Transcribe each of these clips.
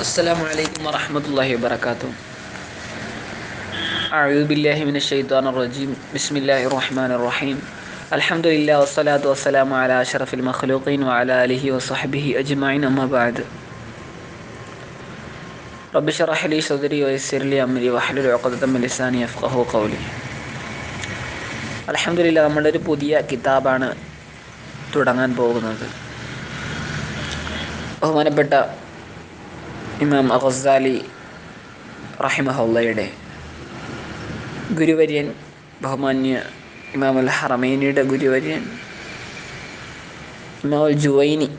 السلام عليكم ورحمة الله وبركاته أعوذ بالله من الشيطان الرجيم بسم الله الرحمن الرحيم الحمد لله والصلاة والسلام على أشرف المخلوقين وعلى آله وصحبه أجمعين أما بعد رب اشرح لي صدري ويسر لي أمري واحلل عقدة من لساني يفقه قولي അലഹമില്ല നമ്മുടെ ഒരു പുതിയ കിതാബാണ് തുടങ്ങാൻ പോകുന്നത് ബഹുമാനപ്പെട്ട ഇമാം അഗസാലി റഹിമഹുള്ളയുടെ ഗുരുവര്യൻ ബഹുമാന്യ ഇമാം ഹറമൈനിയുടെ ഗുരുവര്യൻ ഇമാം അൽ ജുവൈനി.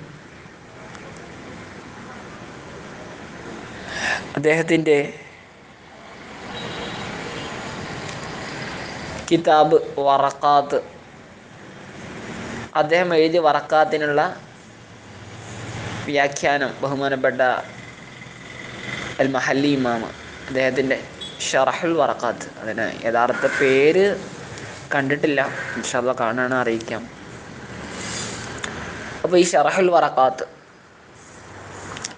അദ്ദേഹത്തിന്റെ കിതാബ് വറക്കാത്ത്. അദ്ദേഹം എഴുതിയ വറക്കാത്തിനുള്ള വ്യാഖ്യാനം ബഹുമാനപ്പെട്ട അൽ മഹല്ലി ഇമാമ. അദ്ദേഹത്തിന്റെ ഷറഹുൽ വറക്കാത്ത്. അതിന് യഥാർത്ഥ പേര് കണ്ടിട്ടില്ല. ഇൻഷാല്ല കാണാൻ അറിയിക്കാം. അപ്പോൾ ഈ ഷറഹുൽ വറക്കാത്ത്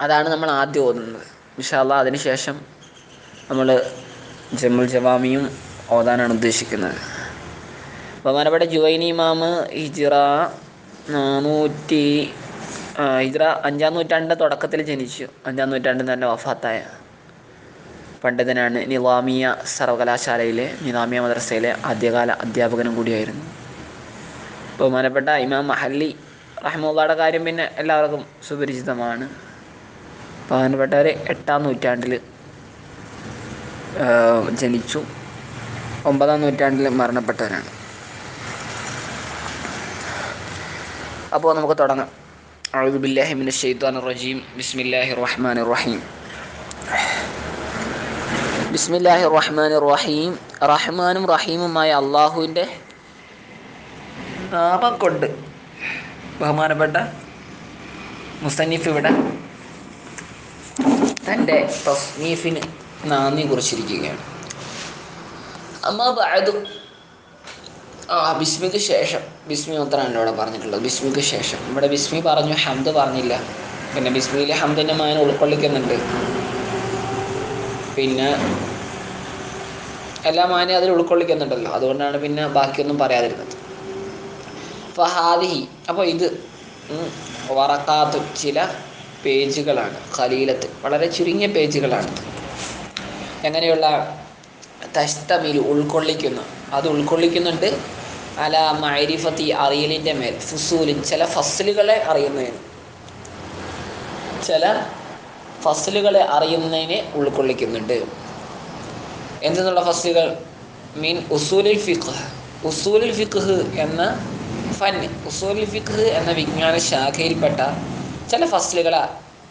അതാണ് നമ്മൾ ആദ്യം ഓതുന്നത്. ഇൻഷാല്ല അതിനുശേഷം നമ്മൾ ജമുൽ ജവാമിയും ഓതാനാണ് ഉദ്ദേശിക്കുന്നത്. ബഹുമാനപ്പെട്ട ജുവൈനി ഇമാമ് ഹിജിറ നാനൂറ്റി ഹിജ്ര അഞ്ചാം നൂറ്റാണ്ടിന്റെ തുടക്കത്തിൽ ജനിച്ചു. അഞ്ചാം നൂറ്റാണ്ടിൽ തന്നെ വഫാത്തായ പണ്ഡിതനാണ് നിലാമിയ സർവകലാശാലയിലെ നിലാമിയ മദ്രസയിലെ ആദ്യകാല അധ്യാപകനും കൂടിയായിരുന്നു. ബഹുമാനപ്പെട്ട ഇമാം മഹല്ലി റഹ്മുള്ളയുടെ കാര്യം പിന്നെ എല്ലാവർക്കും സുപരിചിതമാണ്. ബഹുമാനപ്പെട്ടവർ എട്ടാം നൂറ്റാണ്ടിൽ ജനിച്ചു. ഒമ്പതാം നൂറ്റാണ്ടിൽ മരണപ്പെട്ടവരാണ്. അപ്പോൾ നമുക്ക് തുടങ്ങാം. أعوذ بالله من الشيطان الرجيم بسم الله الرحمن الرحيم بسم الله الرحمن الرحيم റഹ്മാനും റഹീമുമായ അള്ളാഹുവിൻ്റെ നാമം കൊണ്ട് ബഹുമാനപ്പെട്ട മുസന്നിഫ് ഇവിടെ തൻ്റെ തസ്നീഫിന് നാന്ദി കുറിച്ചിരിക്കുകയാണ് അമ്മ ബാദു ആ ബിസ്മിക്ക് ശേഷം ബിസ്മി മാത്രമാണ് ഇവിടെ പറഞ്ഞിട്ടുള്ളത്. ബിസ്മിക്ക് ശേഷം. ഇവിടെ ബിസ്മി പറഞ്ഞു ഹംദ് പറഞ്ഞില്ല. പിന്നെ ബിസ്മിയിലെ ഹംദിന്റെ മാന ഉൾക്കൊള്ളിക്കുന്നുണ്ട്. പിന്നെ എല്ലാ മാനയും അതിൽ ഉൾക്കൊള്ളിക്കുന്നുണ്ടല്ലോ. അതുകൊണ്ടാണ് പിന്നെ ബാക്കിയൊന്നും പറയാതിരുന്നത്. ഫഹാദിഹി അപ്പോൾ ഇത് വറക്കാത്ത് ചില പേജുകളാണ്. ഖലീലത്ത്. വളരെ ചുരുങ്ങിയ പേജുകളാണ്. എങ്ങനെയുള്ള തസ്തമിൽ ഉൾക്കൊള്ളിക്കുന്നു. അത് ഉൾക്കൊള്ളിക്കുന്നുണ്ട്. അല മൈരിഫത്തി അറിയലിന്റെ മേൽ ഫുസൂലിൻ ചില ഫസലുകളെ അറിയുന്നതിന്. ചില ഫസലുകളെ അറിയുന്നതിനെ ഉൾക്കൊള്ളിക്കുന്നുണ്ട്. എന്തെന്നുള്ള ഫസലുകൾ? മീൻ ഉസൂലിൽ ഫിഖ്. ഉസൂലിൽ ഫിഖ് എന്ന ഫൻ ഉസൂലുൽ ഫിഖ് എന്ന വിജ്ഞാന ശാഖയിൽപ്പെട്ട ചില ഫസലുകളെ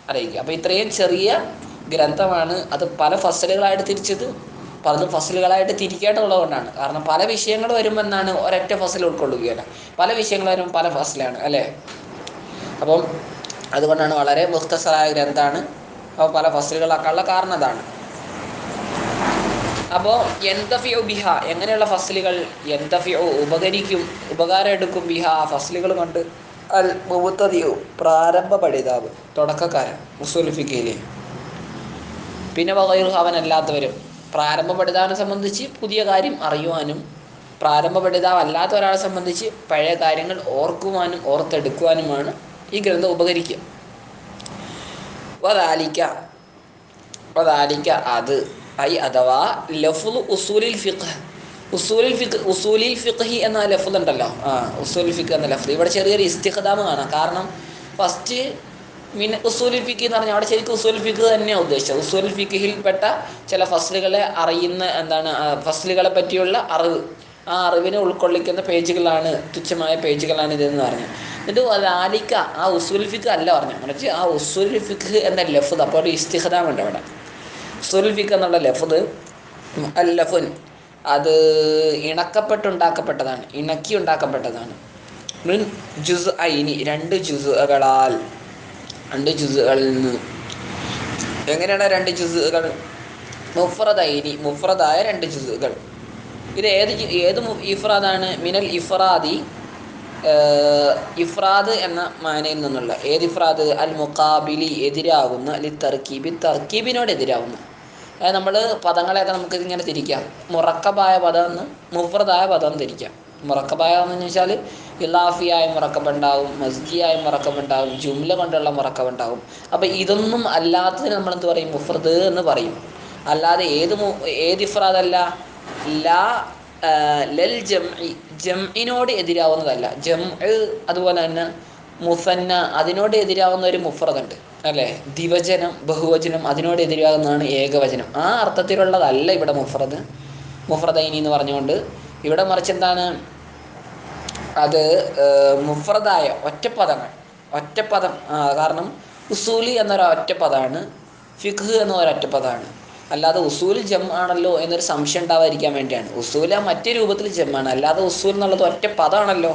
അറിയിക്കുക. അപ്പോൾ ഇത്രയും ചെറിയ ഗ്രന്ഥമാണ് അത് പല ഫസലുകളായിട്ട് തിരിച്ചത്. പലതും ഫസലുകളായിട്ട് തിരിക്കേണ്ടതുള്ളതുകൊണ്ടാണ് കാരണം പല വിഷയങ്ങൾ വരുമ്പോൾ എന്നാണ് ഒരൊറ്റ ഫസൽ ഉൾക്കൊള്ളുകയല്ല പല വിഷയങ്ങൾ വരുമ്പോൾ പല ഫസലാണ് അല്ലേ? അപ്പം അതുകൊണ്ടാണ് വളരെ മുഖ്തസറായ ഗ്രന്ഥമാണ് അപ്പോൾ പല ഫസലുകളാക്കാനുള്ള കാരണം അതാണ് അപ്പോൾ എന്തഫിയോ ബിഹ എങ്ങനെയുള്ള ഫസലുകൾ എന്തഫിയോ ഉപകരിക്കും ഉപകാരം എടുക്കും ബിഹ ആ ഫസലുകൾ കൊണ്ട്? അൽ മുത്തതിയോ പ്രാരംഭ പഠിതാവ് തുടക്കക്കാരൻ മുസ്ലിഫിക്കയിലെ പിന്നെ വകൈറു അവനല്ലാത്തവരും. പ്രാരംഭ പഠിതാവിനെ സംബന്ധിച്ച് പുതിയ കാര്യം അറിയുവാനും പ്രാരംഭ പഠിതാവ് അല്ലാത്ത ഒരാളെ സംബന്ധിച്ച് പഴയ കാര്യങ്ങൾ ഓർക്കുവാനും ഓർത്തെടുക്കുവാനുമാണ് ഈ ഗ്രന്ഥം ഉപകരിക്കുക. വദാലിക്ക വദാലിക്ക അത് ഐ അഥവാ ലഫുൽ ഉസൂലിൽ ഫിഖ് ഉസൂലിൽ ഫിഖ് ഉസൂലിൽ ഫിഖ്ഹി എന്ന ലഫുൽ ഉണ്ടല്ലോ ആ ഉസൂലിൽ ഫിഖ് എന്ന ലഫുൽ ഇവിടെ ചെറിയൊരു ഇസ്തിഹദാമ് കാണാം. കാരണം ഫസ്റ്റ് മീൻ ഉസൂലുൽ ഫിഖ് എന്ന് പറഞ്ഞാൽ അവിടെ ശരിക്കും ഉസൂലുൽ ഫിഖ് തന്നെയാണ് ഉദ്ദേശിച്ചത്. ഉസൂലുൽ ഫിഖിൽപ്പെട്ട ചില ഫസലുകളെ അറിയുന്ന എന്താണ് ഫസലുകളെ പറ്റിയുള്ള അറിവ്. ആ അറിവിനെ ഉൾക്കൊള്ളിക്കുന്ന പേജുകളാണ് തുച്ഛമായ പേജുകളാണ് ഇതെന്ന് പറഞ്ഞു. എന്നിട്ട് ലാലിക്ക ആ ഉസൂൽ ഫിഖ് അല്ല പറഞ്ഞു. മറിച്ച് ആ ഉസൂൽ ഫിഖ് എന്ന ലഫ്ത് അപ്പോൾ ഒരു ഇസ്തിഹദാമുണ്ട് അവിടെ. ഉസൂൽ ഫിഖ് എന്നുള്ള ലഫ്ത് അല്ലഫുൻ ലഫുൻ അത് ഇണക്കപ്പെട്ടുണ്ടാക്കപ്പെട്ടതാണ് ഇണക്കി ഉണ്ടാക്കപ്പെട്ടതാണ് ജുസ് ഐനി രണ്ട് ജുസുകളാൽ രണ്ട് ജുസുകളിൽ നിന്ന്. എങ്ങനെയാണ് രണ്ട് ജുസുകൾ മുഫ്രദൈനി മുഫ്രദായ രണ്ട് ജുസുകൾ ഇത് ഏത് ഏത് ഇഫ്രാദാണ്? മിനൽ ഇഫ്രാദി ഇഫ്രാദ് എന്ന മാനയിൽ നിന്നുള്ള. ഏത് ഇഫ്രാദ്? അൽ മുഖാബിലി എതിരാകുന്ന അല്ലെ തർക്കീബി തർക്കീബിനോട് എതിരാകുന്ന. അതായത് നമ്മൾ പദങ്ങളെയൊക്കെ നമുക്ക് ഇങ്ങനെ തിരിക്കാം. മുറക്കബായ പദം എന്ന് മുഫ്രദായ പദം തിരിക്കാം. മുറക്കബായ എന്ന് വെച്ചാൽ ഇലാഫിയായ മുറക്കമുണ്ടാവും മസ്ജിയായ മുറക്കമുണ്ടാവും ജുംല കൊണ്ടുള്ള മുറക്കമുണ്ടാവും അപ്പോൾ ഇതൊന്നും അല്ലാത്തതിന് നമ്മൾ എന്ത് പറയും? മുഫ്രദ് എന്ന് പറയും. അല്ലാതെ ഏത് ഏത് ഇഫ്രാദല്ല? ലാ ലൽ ജംഇ ജംഇനോട് എതിരാവുന്നതല്ല. ജം അതുപോലെ തന്നെ മുസന്ന അതിനോട് എതിരാവുന്ന ഒരു മുഫ്രദുണ്ട്. അല്ലേ? ദിവചനം ബഹുവചനം അതിനോട് എതിരാകുന്നതാണ് ഏകവചനം. ആ അർത്ഥത്തിലുള്ളതല്ല ഇവിടെ മുഫ്രദ്. മുഫ്രദൈനി എന്ന് പറഞ്ഞുകൊണ്ട് ഇവിടെ മറിച്ച് എന്താണ്? അത് മുഫ്രദായ ഒറ്റപ്പദങ്ങൾ. ഒറ്റപ്പദം പദം കാരണം ഉസൂലി എന്നൊരു ഒറ്റപ്പദമാണ് ഫിഖ് എന്ന ഒറ്റ ഒറ്റപ്പദമാണ് അല്ലാതെ ഉസൂൽ ജം ആണല്ലോ എന്നൊരു സംശയം ഉണ്ടാവാതിരിക്കാൻ വേണ്ടിയാണ്. ഉസൂല മറ്റേ രൂപത്തിൽ ജമ്മാണ് അല്ലാതെ ഉസൂൽ എന്നുള്ളത് ഒറ്റ പദമാണല്ലോ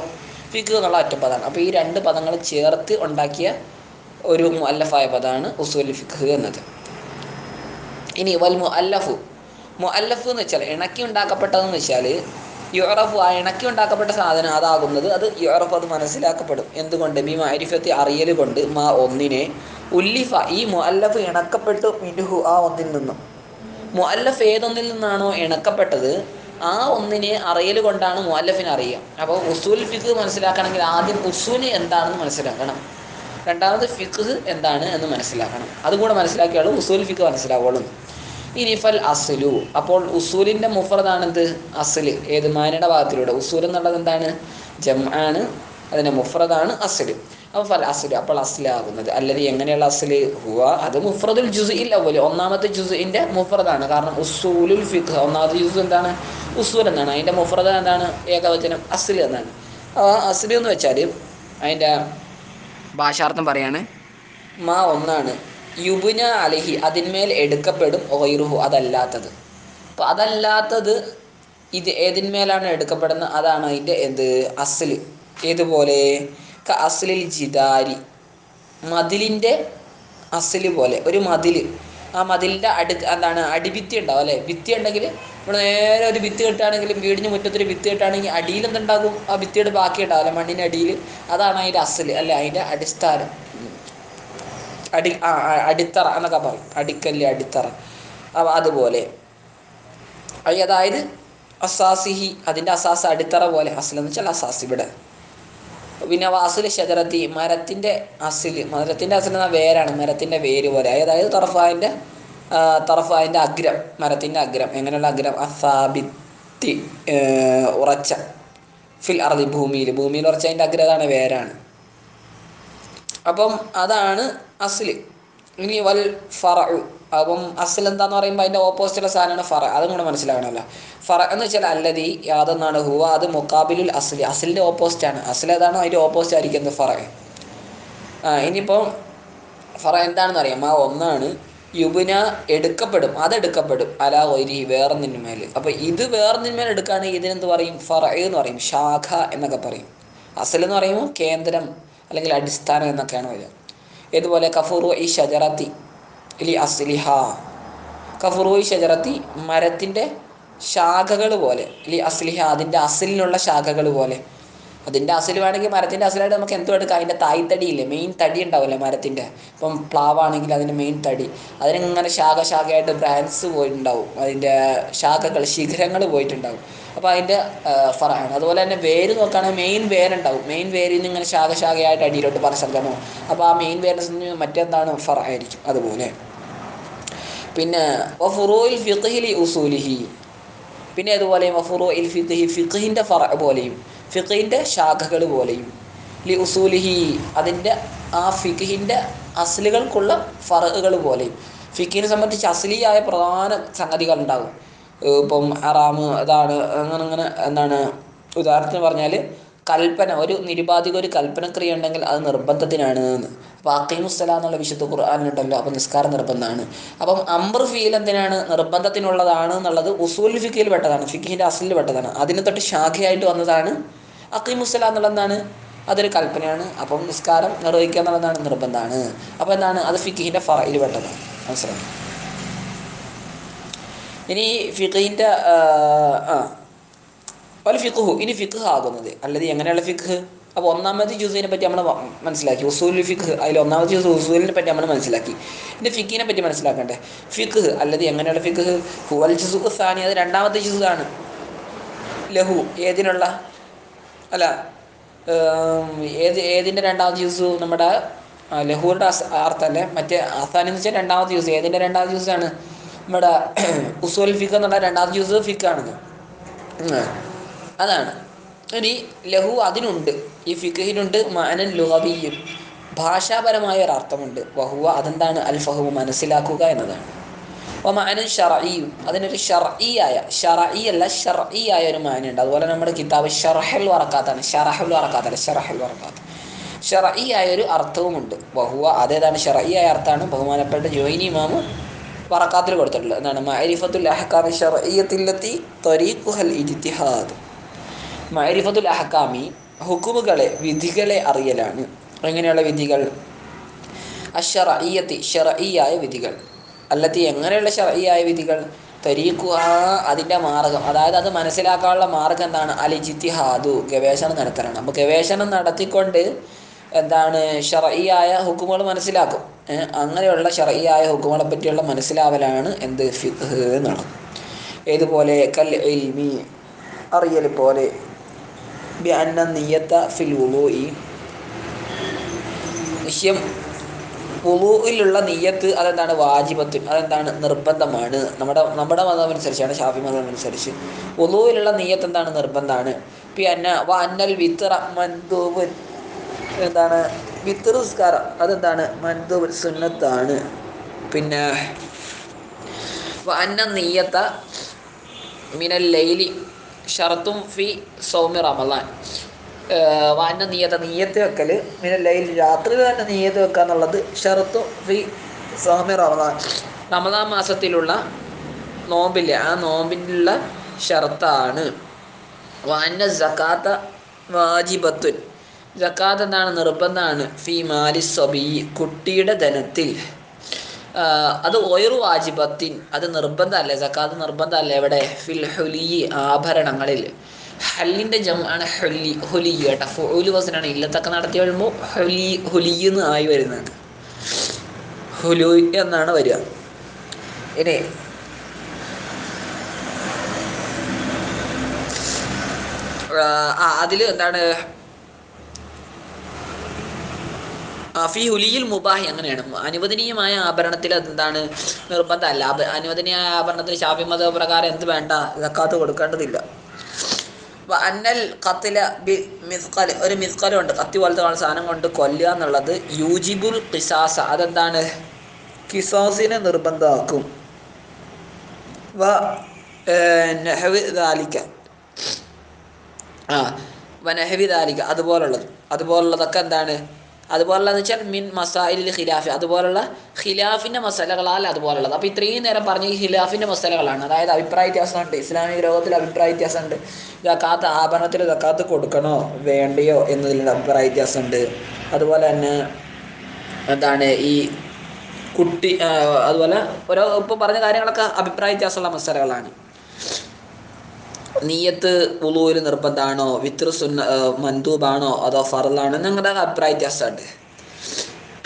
ഫിഖ് എന്നുള്ള ഒറ്റ പദമാണ് അപ്പോൾ ഈ രണ്ട് പദങ്ങൾ ചേർത്ത് ഉണ്ടാക്കിയ ഒരു മുഅല്ലഫായ പദമാണ് ഉസൂൽ ഫിഖ് എന്നത്. ഇനി വൽ മുഅല്ലഫു. മുഅല്ലഫ് എന്ന് വെച്ചാൽ ഇണക്കി ഉണ്ടാക്കപ്പെട്ടതെന്ന് വെച്ചാൽ യുറഫ് ഇണക്കി ഉണ്ടാക്കപ്പെട്ട സാധനം അതാകുന്നത് അത് യുറഫ് അത് മനസ്സിലാക്കപ്പെടും. എന്തുകൊണ്ട്? ബി മാരിഫത്തി അറിയൽ കൊണ്ട് മാ ഒന്നിനെ ഉല്ലിഫ ഈ മുഅല്ലഫ് ഇണക്കപ്പെട്ടു മിനുഹു ആ ഒന്നിൽ നിന്നും. മുഅല്ലഫ് ഏതൊന്നിൽ നിന്നാണോ ഇണക്കപ്പെട്ടത്? ആ ഒന്നിനെ അറിയൽ കൊണ്ടാണ് മുഅല്ലഫിനെ അറിയുക. അപ്പോൾ ഉസൂൽ ഫിഖ് മനസ്സിലാക്കണമെങ്കിൽ ആദ്യം ഉസൂൽ എന്താണെന്ന് മനസ്സിലാക്കണം. രണ്ടാമത് ഫിഖ് എന്താണ് എന്ന് മനസ്സിലാക്കണം. അതുകൂടെ മനസ്സിലാക്കിയാലും ഉസൂൽ ഫിഖ് മനസ്സിലാവുള്ളൂ. ഇനി ഫൽ അസ്ലു. അപ്പോൾ ഉസൂലിന്റെ മുഫറതാണെന്ത് അസൽ. ഏത് മാനയുടെ ഭാഗത്തിലൂടെ? ഉസൂൽ എന്നുള്ളത് എന്താണ്? ജം ആണ് അതിന്റെ മുഫറതാണ് അസൽ. അപ്പോൾ ഫൽ അസ്ലു. അപ്പോൾ അസലാകുന്നത്. അല്ലെങ്കിൽ എങ്ങനെയുള്ള അസൽ? ഹുവ. അത് മുഫറദുൽ ജുസ് ഇല്ല പോലെ ഒന്നാമത്തെ ജുസിന്റെ മുഫറതാണ് കാരണം ഉസൂലുൽ ഫിഖ്. ഒന്നാമത്തെ ജുസ് എന്താണ്? ഉസൂൽ എന്നാണ്. അതിന്റെ മുഫറദ എന്താണ്? ഏകവചനം അസൽ എന്നാണ്. ആ അസ്ല് എന്ന് വെച്ചാൽ അതിന്റെ ഭാഷാർത്ഥം പറയാണ്. മാ ഒന്നാണ്. യുബുന അലഹി അതിന്മേൽ എടുക്കപ്പെടും ഓയിറുഹു അതല്ലാത്തത്. അപ്പോൾ അതല്ലാത്തത് ഇത് ഏതിന്മേലാണ് എടുക്കപ്പെടുന്നത്? അതാണ് അതിന്റെ എന്ത്? അസിൽ ഏതുപോലെ? ക അസ്ലിൽ ജിദാരി. മതിലിന്റെ അസ്ല് പോലെ. ഒരു മതിൽ. ആ മതിലിന്റെ അടു എന്താണ്? അടിഭിത്തി ഉണ്ടാവും അല്ലേ? ഭിത്തി ഉണ്ടെങ്കിൽ നമ്മൾ നേരെ ഒരു ഭിത്തി കെട്ടുകയാണെങ്കിലും വീടിന് മുറ്റത്തൊരു ഭിത്തി കെട്ടുകയാണെങ്കിൽ അടിയിൽ എന്തുണ്ടാകും? ആ ഭിത്തിയുടെ ബാക്കി ഉണ്ടാവില്ല. മണ്ണിന്റെ അടിയിൽ. അതാണ് അതിന്റെ അസ്ല് അല്ലെ? അതിന്റെ അടിസ്ഥാനം. അടി അടിത്തറ എന്നൊക്കെ പറയും. അടിക്കല്ല് അടിത്തറ. അതുപോലെ. അതായത് അസാസിഹി അതിന്റെ അസാസ് അടിത്തറ പോലെ അസ്ൽ എന്ന് വെച്ചാൽ അസാസ് ഇവിടെ. പിന്നെ വാസുൽ ഷജറത്തി മരത്തിന്റെ അസിൽ. മരത്തിന്റെ അസിൽ എന്ന വേരാണ് മരത്തിന്റെ വേര് പോലെ. അതായത് തറഫായന്റെ തറഫായന്റെ അഗ്രം മരത്തിന്റെ അഗ്രം എങ്ങനെയുള്ള അഗ്രം? അസാബിത്തി ഉറച്ച. ഫിൽ അറതി ഭൂമിയിൽ. ഭൂമിയിൽ ഉറച്ച അതിന്റെ അഗ്രതാണ് വേരാണ്. അപ്പം അതാണ് അസ്ല്. ഇനി വൽ ഫറ അപ്പം അസിൽ എന്താന്ന് പറയുമ്പോൾ അതിന്റെ ഓപ്പോസിറ്റുള്ള സാധനമാണ് ഫറ. അതും കൂടെ മനസ്സിലാകണമല്ലോ ഫറ എന്ന് വെച്ചാൽ അല്ലതി യാതെന്നാണ് ഹുവ. അത് മുക്കാബിലുൽ അസ്ലി. അസിലിന്റെ ഓപ്പോസിറ്റ് ആണ്. അസ്ൽ ഏതാണോ അതിന്റെ ഓപ്പോസിറ്റ് ആയിരിക്കുന്നത് ഫറ. ഇനിയിപ്പോൾ ഫറ എന്താണെന്ന് അറിയാം? ആ ഒന്നാണ് യുബിന എടുക്കപ്പെടും. അതെടുക്കപ്പെടും. അല ഒരി വേറെ നിന്മേൽ. അപ്പോൾ ഇത് വേറെ നിന്മേൽ എടുക്കുകയാണെങ്കിൽ ഇതിനെന്ത് പറയും? ഫറ എന്ന് പറയും. ശാഖ എന്നൊക്കെ പറയും. അസൽ എന്ന് പറയുമ്പോൾ കേന്ദ്രം അല്ലെങ്കിൽ അടിസ്ഥാനം എന്നൊക്കെയാണ് വരിക. ഇതുപോലെ കഫൂറു ഷജറത്തി ഇലി ഷജറത്തി മരത്തിന്റെ ശാഖകൾ പോലെ ഇലി അസ്ലിഹ അതിന്റെ അസിലിനുള്ള ശാഖകൾ പോലെ. അതിന്റെ അസിൽ വേണമെങ്കിൽ മരത്തിന്റെ അസിലായിട്ട് നമുക്ക് എന്തും എടുക്കാം. അതിന്റെ തായ്തടിയില്ലേ മെയിൻ തടി ഉണ്ടാവില്ലേ മരത്തിന്റെ? ഇപ്പം പ്ലാവാണെങ്കിൽ അതിന്റെ മെയിൻ തടി. അതിനിങ്ങനെ ശാഖ ശാഖയായിട്ട് ബ്രാൻസ് പോയിട്ടുണ്ടാവും. അതിന്റെ ശാഖകൾ ശിഖരങ്ങൾ പോയിട്ടുണ്ടാവും. അപ്പോൾ അതിന്റെ ഫറാണ്. അതുപോലെ തന്നെ വേര് നോക്കുകയാണെങ്കിൽ മെയിൻ വേരുണ്ടാവും. മെയിൻ വേരിൽ നിന്ന് ഇങ്ങനെ ശാഖ ശാഖയായിട്ട് അടിയിലോട്ട് പല സ്ഥലമോ അപ്പോൾ ആ മെയിൻ വേരിന് മറ്റെന്താണ്? ഫറ ആയിരിക്കും അതുപോലെ. പിന്നെ വഫുറോയിൽ ഫിഖ്ഹിലി ഉസൂലിഹി. പിന്നെ അതുപോലെ വഫുറോ ഇൽ ഫിഖ്ഹി ഫിഖിന്റെ ഫറ പോലെയും ഫിഖിന്റെ ശാഖകൾ പോലെയും ലി ഉസൂലിഹി അതിന്റെ ആ ഫിഖിന്റെ അസലുകൾക്കുള്ള ഫറകൾ പോലെയും ഫിഖിനെ സംബന്ധിച്ച് അസലിയായ പ്രധാന സംഗതികൾ ഉണ്ടാകും ഇപ്പം ഹറാമ് അതാണ് അങ്ങനെ അങ്ങനെ എന്താണ് ഉദാഹരണത്തിന് പറഞ്ഞാൽ കൽപ്പന ഒരു നിരുപാധിക ഒരു കൽപ്പന ക്രിയ ഉണ്ടെങ്കിൽ അത് നിർബന്ധത്തിനാണ് എന്ന്. അപ്പോൾ എന്നുള്ള വിശുദ്ധ ഖുർആാനുണ്ടല്ലോ അപ്പോൾ നിസ്കാരം നിർബന്ധമാണ്. അപ്പം അംബർ ഫീൽ എന്തിനാണ്? നിർബന്ധത്തിനുള്ളതാണ് എന്നുള്ളത് ഉസൂൽ ഫിക്കിയിൽ പെട്ടതാണ് ഫിഖിന്റെ അസലിൽ പെട്ടതാണ്. അതിന് തൊട്ട് ശാഖയായിട്ട് വന്നതാണ് അക്കീമുസ്സല എന്നുള്ളതാണ് അതൊരു കൽപ്പനയാണ്. അപ്പം നിസ്കാരം നിർവഹിക്കുക എന്നുള്ളതാണ് നിർബന്ധമാണ്. അപ്പോൾ എന്താണ്? അത് ഫിഖിന്റെ ഫറയിൽ പെട്ടതാണ്. മനസ്സിലായി? ഇനി ഫിഖിന്റെ ആ വൽ ഫിഖുഹു ഇനി ഫിഖ് ആകുന്നത്. അല്ലത് എങ്ങനെയുള്ള ഫിഖ് അപ്പോൾ ഒന്നാമത്തെ ജുസൂലിനെ പറ്റി നമ്മൾ മനസ്സിലാക്കി. ഉസൂൽ ഫിഖ് അതിൽ ഒന്നാമത്തെ ജുസ് ഉസൂലിനെ പറ്റി നമ്മൾ മനസ്സിലാക്കി. ഇനി ഫിഖിനെ പറ്റി മനസ്സിലാക്കണ്ടേ? ഫിഖ് അല്ലത് എങ്ങനെയുള്ള ഫിഖ് ഹുവൽ ജുസുഖ് സാനി അത് രണ്ടാമത്തെ ജുസാണ്. ലഹു ഏതിനുള്ള? അല്ല ഏത് ഏതിന്റെ രണ്ടാമത്തെ ജ്യൂസ് നമ്മുടെ ലഹുവിന്റെ അർത്ഥം അർത്ഥമല്ലേ മറ്റേ അസാനെന്ന് വെച്ചാൽ രണ്ടാമത്തെ ജ്യൂസ് ഏതിന്റെ രണ്ടാമത്തെ ജ്യൂസാണ് നമ്മുടെ ഉസൂൽ ഫിഖ് എന്നുള്ള രണ്ടാമത്തെ ജ്യൂസ് ഫിക്കാണ് അതാണ്. ഇനി ലഹു അതിനുണ്ട്. ഈ ഫിഖിനുണ്ട് മാനൻ ലുഹബിയും ഭാഷാപരമായ ഒരു അർത്ഥമുണ്ട്. വഹുവ അതെന്താണ്? അൽ ഫഹു മനസ്സിലാക്കുക എന്നതാണ്. അപ്പോൾ മാനൻ ഷറയും അതിനൊരു ഷർഇയായ ഷറഈ അല്ല ഷറഈയായ ഒരു മാനുണ്ട്. അതുപോലെ നമ്മുടെ കിതാബ് ഷറഹൽ വറക്കാത്താണ്. ഷറഹൽ വറക്കാത്തല്ല? ഷറഹൽ വറക്കാത്ത. ഷറഈയായ ഒരു അർത്ഥവുമുണ്ട്. വഹുവ അതേതാണ്? ഷറഈയായ അർത്ഥമാണ്. ബഹുമാനപ്പെട്ട ജോയിനി ഇമാമ് വറക്കാത്തിൽ കൊടുത്തിട്ടുള്ളത്. എന്താണ്? മഅരിഫത്തുൽ അഹക്കാമി ഹുക്കുമുകളെ വിധികളെ അറിയലാണ്. എങ്ങനെയുള്ള വിധികൾ? അഷറഈയത്തി ഷറഈയായ വിധികൾ. അല്ലത്തി എങ്ങനെയുള്ള ഷറഈയായ വിധികൾ? തരീഖു അതിന്റെ മാർഗം. അതായത് അത് മനസ്സിലാക്കാനുള്ള മാർഗം എന്താണ്? അലിജിത്തിഹാദു ഗവേഷണം നടത്തലാണ്. അപ്പോൾ ഗവേഷണം നടത്തിക്കൊണ്ട് എന്താണ് ഷറയിയായ ഹുക്കുമുകൾ മനസ്സിലാക്കും. അങ്ങനെയുള്ള ഷറയിയായ ഹുക്കുമുകളെ പറ്റിയുള്ള മനസ്സിലാവലാണ് എന്ത് ഫിഖ് എന്നുള്ളത്. ഏതുപോലെ കൽ ഇൽമി അറിയൽ പോലെ. ബി അന്ന നിയത്ത ഫിൽ വുളൂഇ. വിഷയം ഉളൂയിലുള്ള നീയത്ത് അതെന്താണ്? വാജിബത്തുൻ അതെന്താണ്? നിർബന്ധമാണ്. നമ്മുടെ നമ്മുടെ മതം അനുസരിച്ചാണ് ഷാഫി മതം അനുസരിച്ച് വുളുയിലുള്ള നീയത്ത് എന്താണ്? നിർബന്ധമാണ്. പി അന്ന വ അന്നൽ വിത്ര മന്ദൂബുൻ എന്താണ്? വിത്ര നിസ്കാരം അതെന്താണ് മൻദൂബ് സുന്നത്താണ്. പിന്നെ വന്ന നീയത്ത മിനൽ ലൈലി ഷർത്തും ഫി സൗമി റമലാൻ വാന്ന നീയത്ത നീയത്ത് വെക്കൽ മിനൽ ലൈലി രാത്രി തന്നെ നീയത്ത് വെക്കുക എന്നുള്ളത് ഷർത്തും ഫി സൗമി റമലാൻ റമദാൻ മാസത്തിലുള്ള നോമ്പില്ലേ ആ നോമ്പിലുള്ള ഷർത്താണ് വാന്ന സക്കാത്ത വാജിബത്തുൻ. ജക്കാത്ത് എന്താണ് നിർബന്ധമാണ്. ഫി മാലി സ്വബി കുട്ടിയുടെ ധനത്തിൽ. അത് ഒയറു വാജിബത്തിൻ. അത് നിർബന്ധമല്ലേ. സക്കാത്ത് നിർബന്ധമല്ലേ എവിടെ? ഫിൽ ഹുലി ആഭരണങ്ങളിൽ. ഹല്ലിന്റെ ജം ആണ് ഹുലി ഹുലി കേട്ടോ. ഫുലു വസനാണ്. ഇല്ലത്തൊക്കെ നടത്തി വരുമ്പോൾ ഹുലി ഹുലി എന്ന് ആയി വരുന്നത്. ഹുലു എന്നാണ് വരിക. ഇനി അതിൽ എന്താണ് ആ, ഫി ഹുലിയിൽ മുബാഹി അങ്ങനെയാണ് അനുവദനീയമായ ആഭരണത്തിൽ അതെന്താണ് നിർബന്ധമല്ല. അനുവദനീയമായ ആഭരണത്തിൽ ഷാഫി മത പ്രകാരം എന്ത് വേണ്ട? സക്കാത്ത് കൊടുക്കേണ്ടതില്ല. വ അന്നൽ കത്തില മിസ്കൽ ഒരു മിസ്കലുണ്ട് കത്തി പോലത്തെ സാധനം കൊണ്ട് കൊല്ലുക എന്നുള്ളത് യൂജിബുൽ കിസാസ അതെന്താണ്? കിസാസിനെ നിർബന്ധമാക്കും. വ ആ ദാലിക അതുപോലുള്ളത്. അതുപോലുള്ളതൊക്കെ എന്താണ്? അതുപോലുള്ളതെന്ന് വെച്ചാൽ മിൻ മസായിൽ ഖിലാഫ് അതുപോലുള്ള ഖിലാഫിന്റെ മസാലകളാൽ അതുപോലുള്ളത്. അപ്പോൾ ഇത്രയും നേരം പറഞ്ഞ ഈ ഖിലാഫിന്റെ മസാലകളാണ്. അതായത് അഭിപ്രായ വ്യത്യാസമുണ്ട്. ഇസ്ലാമിക ലോകത്തിൽ അഭിപ്രായ വ്യത്യാസമുണ്ട്. ജക്കാത്ത് ആഭരണത്തിൽ ജക്കാത്ത് കൊടുക്കണോ? വേണ്ടയോ? എന്നതിലുള്ള അഭിപ്രായ വ്യത്യാസമുണ്ട്. അതുപോലെ തന്നെ എന്താണ് ഈ കുട്ടി അതുപോലെ ഓരോ ഇപ്പോൾ പറഞ്ഞ കാര്യങ്ങളൊക്കെ അഭിപ്രായ വ്യത്യാസമുള്ള മസലകളാണ്. നീയത്ത് ഉളൂര് നിർബന്ധമാണോ വിത്ര സുന്ന മന്തൂബാണോ അതോ ഫറലാണോ ഞങ്ങളുടെ അഭിപ്രായ വ്യത്യാസമുണ്ട്.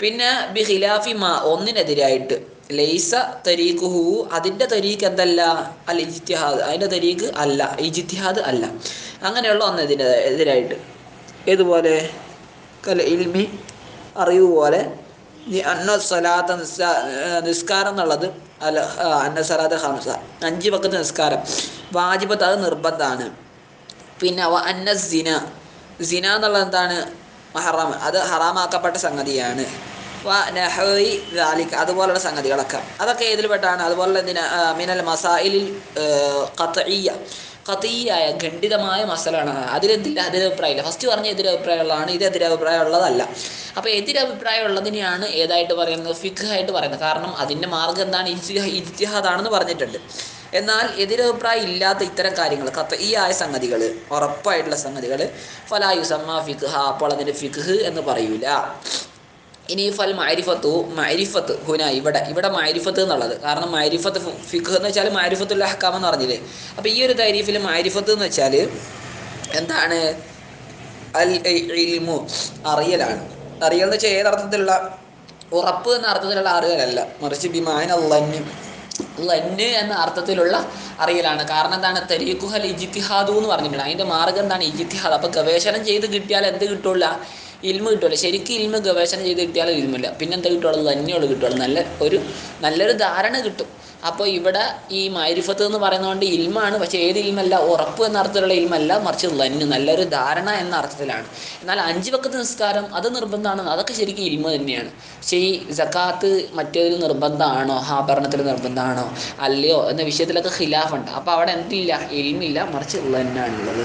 പിന്നെ ബി ഖിലാഫി മാ ഒന്നിനെതിരായിട്ട് ലൈസ തരീഖുഹു അതിന്റെ തരീഖ് എന്തല്ല? അൽ ഇജിത്തിഹാദ് അതിന്റെ തരീഖ് അല്ല. ഇജിത്തിഹാദ് അല്ല. അങ്ങനെയുള്ള ഒന്നെതിരെ എതിരായിട്ട്. ഏതുപോലെ? കല ഇൽമി അറിവ് പോലെ അന്ന സ്വലാത്ത നിസ്കാ നിസ്കാരം എന്നുള്ളത് അല്ല അന്ന സ്വലാത്ത ഹംസ അഞ്ച് വക്കത്ത് നിസ്കാരം. വാജിബത്ത് അത് നിർബന്ധമാണ് പിന്നെ വ അന്ന സിന. സിന എന്നുള്ളത് എന്താണ്? ഹറാം അത് ഹറാമാക്കപ്പെട്ട സംഗതിയാണ്. അതുപോലുള്ള സംഗതികളൊക്കെ. അതൊക്കെ ഏതിൽ പെട്ടാണ്? അതുപോലെ എന്തിനാ? മിനൽ മസായിലിൽ ഖത്തഈയ ഖത്തീയായ ഖണ്ഡിതമായ മസലാണ് അതിലെന്തില്ല എതിരഭിപ്രായമില്ല. ഫസ്റ്റ് പറഞ്ഞ എതിരഭിപ്രായമുള്ളതാണ്. ഇത് എതിരഭിപ്രായം ഉള്ളതല്ല അപ്പോൾ എതിരഭിപ്രായം ഉള്ളതിനെയാണ് ഏതായിട്ട് പറയുന്നത്? ഫിഖായിട്ട് പറയുന്നത്. കാരണം അതിന്റെ മാർഗം എന്താണ്? ഇജ്തിഹ- ഇജ്തിഹാദാണെന്ന് പറഞ്ഞിട്ടുണ്ട്. എന്നാൽ എതിരഭിപ്രായം ഇല്ലാത്ത ഇത്തരം കാര്യങ്ങൾ ഖത്തഈയായ സംഗതികൾ ഉറപ്പായിട്ടുള്ള സംഗതികൾ ഫലായുസമ്മ ഫിഖ് അപ്പോൾ അതിന്റെ ഫിഖ് എന്ന് പറയൂല. ഇനി ഫൽ മാരിഫത്തു മാരിഫത്ത് ഹുന ഇവിടെ ഇവിടെ മാരിഫത്ത് എന്നുള്ളത്. കാരണം മാരിഫത്ത് ഫിഖ് എന്ന് വെച്ചാൽ മാരിഫത്തുൽ അഹ്കാം എന്ന് പറഞ്ഞില്ലേ. അപ്പോൾ ഈ ഒരു തരീഫിൽ മാരിഫത്ത് എന്ന് വെച്ചാൽ എന്താണ്? അൽ ഇൽമു അറിയലാണ്. അറിയൽ എന്ന് വെച്ചാൽ ഏതർത്ഥത്തിലുള്ള ഉറപ്പ് എന്ന അർത്ഥത്തിലുള്ള അറിയലല്ല. മറിച്ച് ബിമാൻ ലന്ന് ലന്ന് എന്ന അർത്ഥത്തിലുള്ള അറിയലാണ്. കാരണം എന്താണ്? തരീഖുഹൽ ഇജിത്തിഹാദു എന്ന് പറഞ്ഞിട്ടുണ്ട്. അതിന്റെ മാർഗം എന്താണ്? ഇജിത്തിഹാദ് അപ്പോൾ ഗവേഷണം ചെയ്ത് കിട്ടിയാൽ എന്ത് കിട്ടുള്ള? ഇൽമ കിട്ടുമല്ലോ. ശരിക്കും ഇൽമ ഗവേഷണം ചെയ്ത് കിട്ടിയാൽ ഇൽമില്ല. പിന്നെ എന്താ കിട്ടുള്ളൂ തന്നെയുള്ളൂ കിട്ടുള്ളൂ നല്ല ഒരു നല്ലൊരു ധാരണ കിട്ടും. അപ്പോൾ ഇവിടെ ഈ മാരിഫത്ത് എന്ന് പറയുന്നതുകൊണ്ട് ഇൽമാണ്. പക്ഷേ ഏത് ഇൽമല്ല? ഉറപ്പ് എന്ന അർത്ഥത്തിലുള്ള ഇൽമല്ല. മറിച്ച് ലന്നു നല്ലൊരു ധാരണ എന്ന അർത്ഥത്തിലാണ്. എന്നാൽ അഞ്ച് വക്കത്ത് നിസ്കാരം അത് നിർബന്ധമാണ്. അതൊക്കെ ശരിക്കും ഇൽമ തന്നെയാണ്. പക്ഷേ ഈ ജക്കാത്ത് മറ്റേതിൽ നിർബന്ധമാണോ? ആഭരണത്തിൽ നിർബന്ധമാണോ? അല്ലയോ? എന്ന വിഷയത്തിലൊക്കെ ഖിലാഫുണ്ട്. അപ്പോൾ അവിടെ എന്തില്ല? ഇൽമില്ല. മറിച്ച് ലന്നാണുള്ളത്